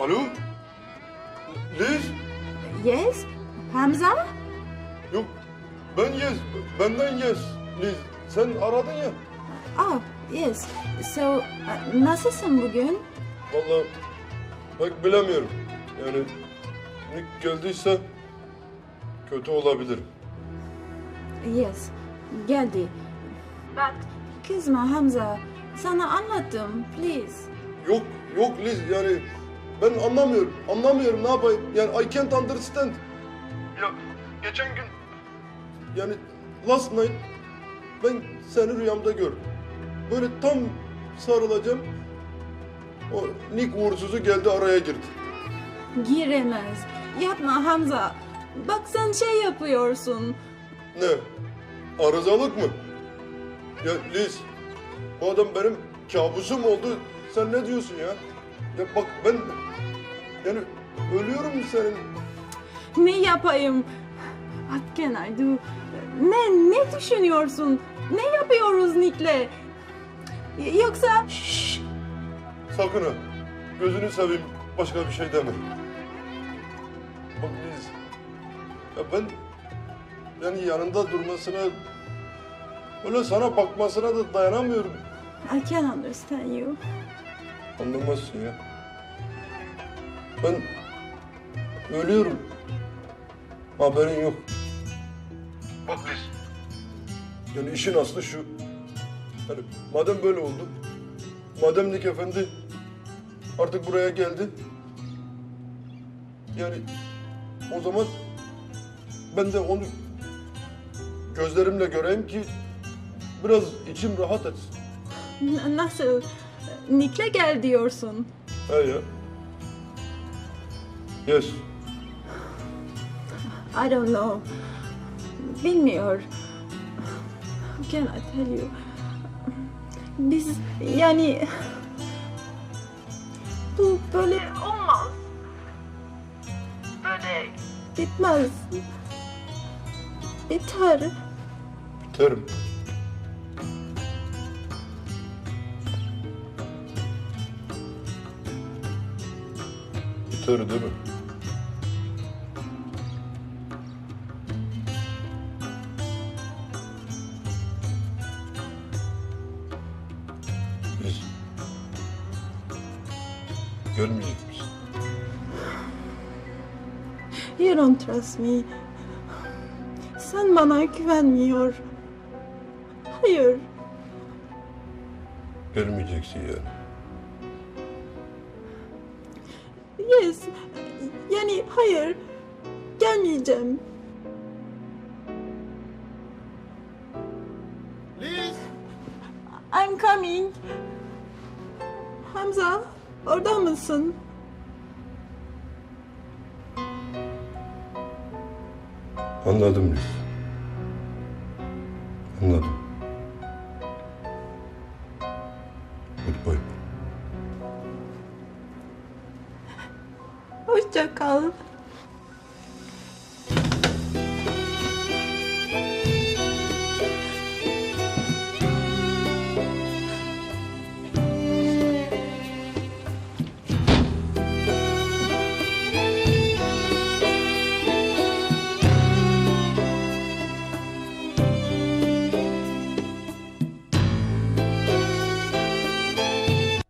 Alo? Liz? Yes? Hamza? Yok ben Yes. Benden Yes. Liz sen aradın ya. Oh, yes. So, uh, nasılsın bugün? Vallahi pek bilemiyorum. Yani Nick geldiyse kötü olabilir. Yes, geldi. But kızma Hamza. Sana anlattım, please. Yok yok Liz yani ben anlamıyorum. Anlamıyorum ne yapayım? Yani I can't understand. Ya geçen gün yani last night ben seni rüyamda gördüm. Böyle tam sarılacağım. O Nick uğursuzu geldi araya girdi. Giremez. Yapma Hamza. Bak sen şey yapıyorsun. Ne? Arızalık mı? Ya Liz, bu adam benim kabusum oldu. Sen ne diyorsun ya? Ya bak ben yani ölüyorum senin. Ne yapayım? What can I do? Ne, ne düşünüyorsun? Ne yapıyoruz Nick'le? Yoksa... Şşş! Sakın ha. Gözünü seveyim başka bir şey deme. Bak Liz. Ya ben yani yanında durmasına öyle sana bakmasına da dayanamıyorum. I can understand you. Anlamazsın ya. Ben ölüyorum. Haberin yok. Bak Liz. Yani işin aslı şu. Yani madem böyle oldu. Madem Nik Efendi artık buraya geldi. Yani o zaman ben de onu gözlerimle göreyim ki biraz içim rahat etsin. Nasıl? Nick'le gel diyorsun. Ya. Yes. I don't know. Bilmiyor. Can I tell you? Biz yani bu böyle olmaz. Böyle gitmez. Biter. Biterim. Biter değil mi? Biz gelmeyecek misin? You don't trust me. Sen bana güvenmiyor. Hayır. Gelmeyeceksin yani. Yes. Yani hayır. Gelmeyeceğim. Liz! I'm coming. Hamza, orada mısın? Anladım Liz. Anladım. Goodbye. 着高。